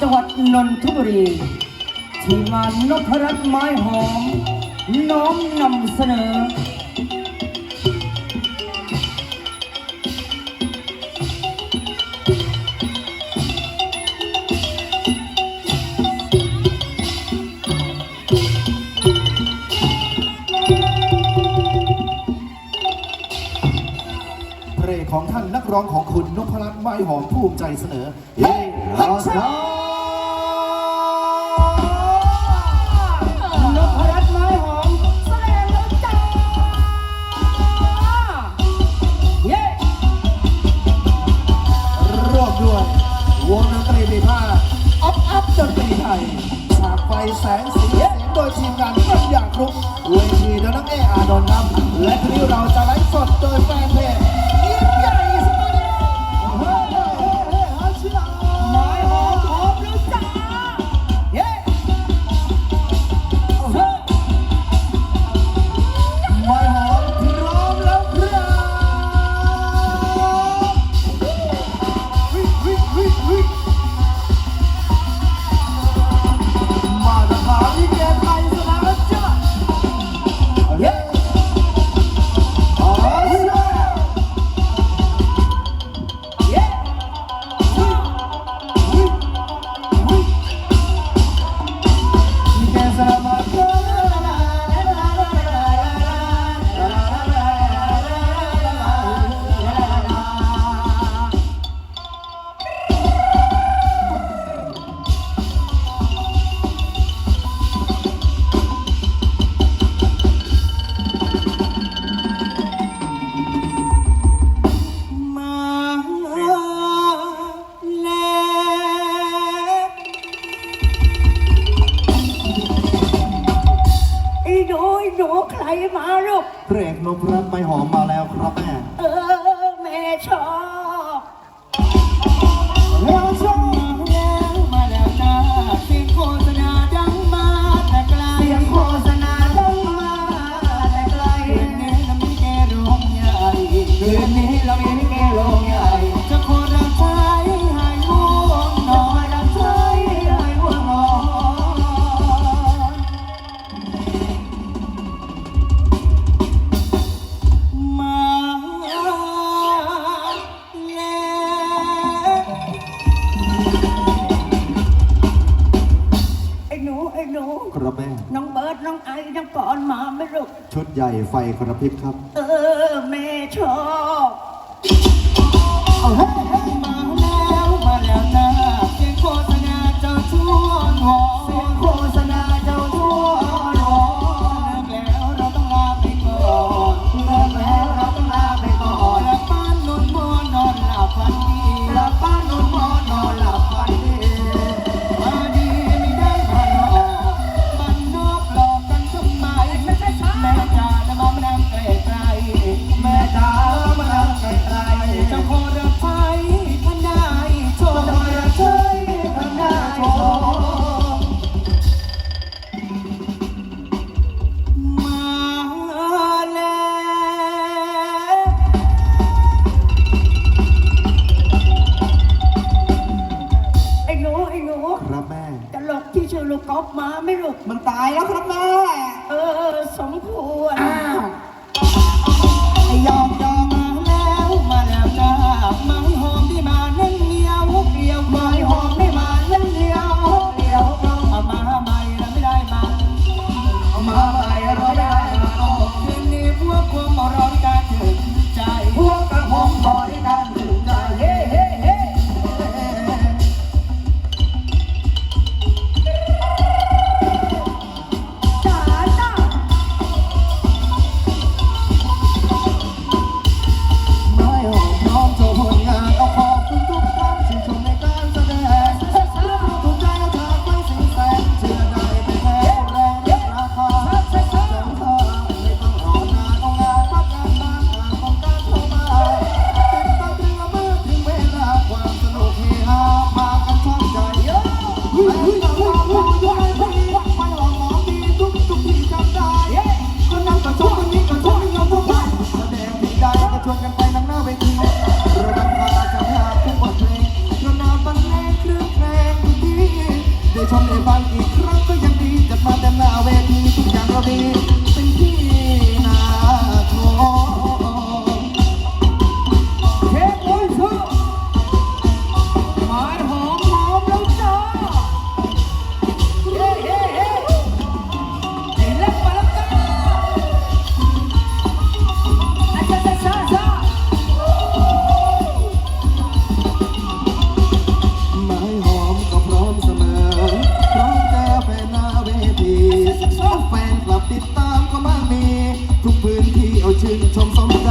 จังหวัดนนทบุรีที่มานนพรัตน์ไม้หอม น้อมนำเสนอ เพลงของท่านนักร้องของคุณนพรัตน์ไม้หอมภูมิใจเสนอ เฮ้ยรักชาติ ทุกเวทีแล้วนักเอกอาดอนครับและทีนี้เรา มาลูก เพลงนพรัตไม่หอมมาแล้วครับแม่ เออ แม่ชอบ น้องไอซ์น้องปอนมาไม่ลูกชุดใหญ่ไฟกระพริบครับ เมันตายแล้วครับแม่ เออ สมควร ติดตามก็มากมี ทุกพื้นที่เอาชื่นชมสมใจ